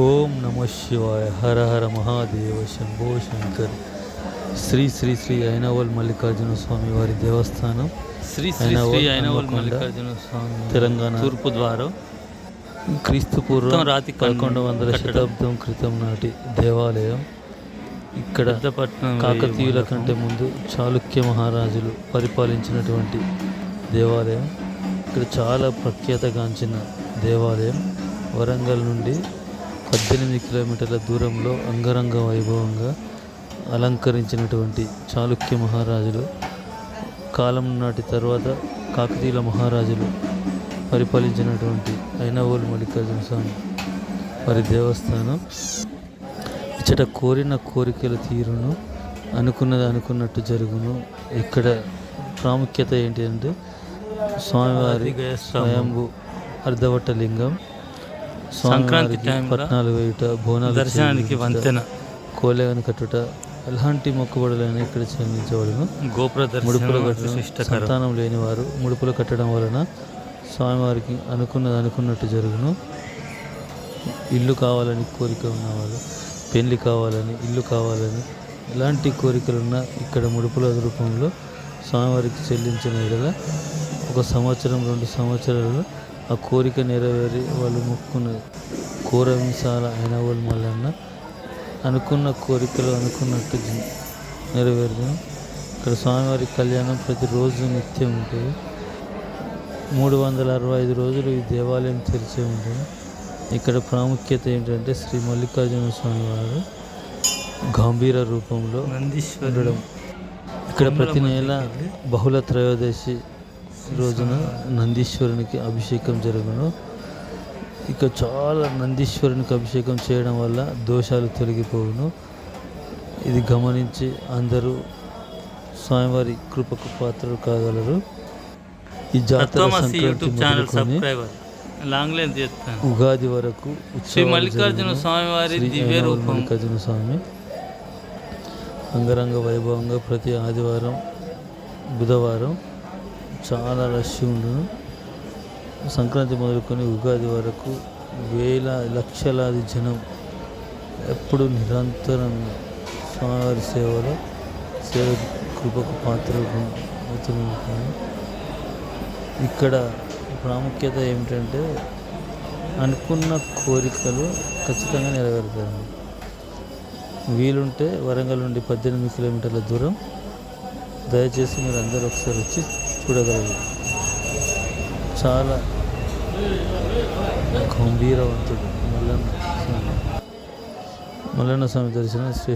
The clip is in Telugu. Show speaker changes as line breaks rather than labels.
ఓం నమ శివాయ. హర హర మహాదేవ శంభో శంకర్. శ్రీ శ్రీ శ్రీ అయినవల్ మల్లికార్జున స్వామి వారి దేవస్థానం.
శ్రీ శ్రీ
అయినవల్
శ్రీ మల్లికార్జున స్వామి
తెలంగాణ
తూర్పు ద్వారం.
క్రీస్తు పూర్వం
రాతి
పదకొండు వందల. శతాబ్దం క్రితం నాటి దేవాలయం. ఇక్కడ కాకతీయుల కంటే ముందు చాళుక్య మహారాజులు పరిపాలించినటువంటి దేవాలయం. ఇక్కడ చాలా ప్రఖ్యాతగాంచిన దేవాలయం. వరంగల్ నుండి పద్దెనిమిది కిలోమీటర్ల దూరంలో అంగరంగ వైభవంగా అలంకరించినటువంటి చాళుక్య మహారాజులు కాలం నాటి తర్వాత కాకతీయుల మహారాజులు పరిపాలించినటువంటి అయినవోలు మల్లికార్జున స్వామి వారి దేవస్థానం. ఇచ్చట కోరిన కోరికల తీరును అనుకున్నది అనుకున్నట్టు జరుగును. ఇక్కడ ప్రాముఖ్యత ఏంటి అంటే స్వామివారి. స్వయంభు అర్ధవట్ట లింగం
సంక్రాంతి
పట్నాలు వేయుట బోనాలు
దర్శనానికి వంతెన.
కోలేగను కట్టుట ఎలాంటి మొక్కుబడులైనా ఇక్కడ చెల్లించబడును.
గోపుర
ముడుపులు కట్టడం సంతానం లేని వారు ముడుపులు కట్టడం వలన స్వామివారికి అనుకున్నది అనుకున్నట్టు జరుగును. ఇల్లు కావాలని కోరిక ఉన్నవాళ్ళు పెళ్ళి కావాలని ఇల్లు కావాలని ఎలాంటి కోరికలున్నా ఇక్కడ ముడుపుల రూపంలో స్వామివారికి చెల్లించిన ఎడల ఒక సంవత్సరం రెండు సంవత్సరాలు ఆ కోరిక నెరవేరి వాళ్ళు మొక్కున్న కోరమిసాల అయిన వాళ్ళు మళ్ళన్న అనుకున్న కోరికలు అనుకున్నట్టు నెరవేరును ఇక్కడ స్వామివారి కళ్యాణం ప్రతిరోజు నిత్యం ఉంటుంది. మూడు వందల అరవై ఐదు రోజులు ఈ దేవాలయం తెరిచి ఉంటుంది. ఇక్కడ ప్రాముఖ్యత ఏంటంటే శ్రీ మల్లికార్జున స్వామి వారు గంభీర రూపంలో ఉండడం. ఇక్కడ ప్రతి నెల బహుళ త్రయోదశి రోజున నందీశ్వరునికి అభిషేకం జరుగును. ఇక చాలా నందీశ్వరునికి అభిషేకం చేయడం వల్ల దోషాలు తొలగిపోవును. ఇది గమనించి అందరూ స్వామివారి కృపకు పాత్రలు కాగలరు. ఈ జాతర సంక్రాంతి మొదలుకొని ఉగాది వరకు
శ్రీ మల్లికార్జున
జరుగును.
స్వామి వారి
శ్రీ
దివ్య రూపం.
మల్లికార్జున స్వామి. అంగరంగ వైభవంగా ప్రతి ఆదివారం బుధవారం చాలా రష్ ఉండును. సంక్రాంతి మొదలుకొని ఉగాది వరకు వేల లక్షలాది జనం ఎప్పుడు నిరంతరం స్వామివారి సేవలో సేవ కృపకు పాత్రలు అవుతున్నారు ఇక్కడ ప్రాముఖ్యత ఏమిటంటే అనుకున్న కోరికలు ఖచ్చితంగా నెరవేరుతాయి. వీలుంటే వరంగల్ నుండి పద్దెనిమిది కిలోమీటర్ల దూరం దయచేసి మీరు అందరూ ఒకసారి వచ్చి చూడగలరు. చాలా గంభీరవంతుడు మల్లన్న స్వామి. మల్లన్న స్వామి దర్శనం శ్రీ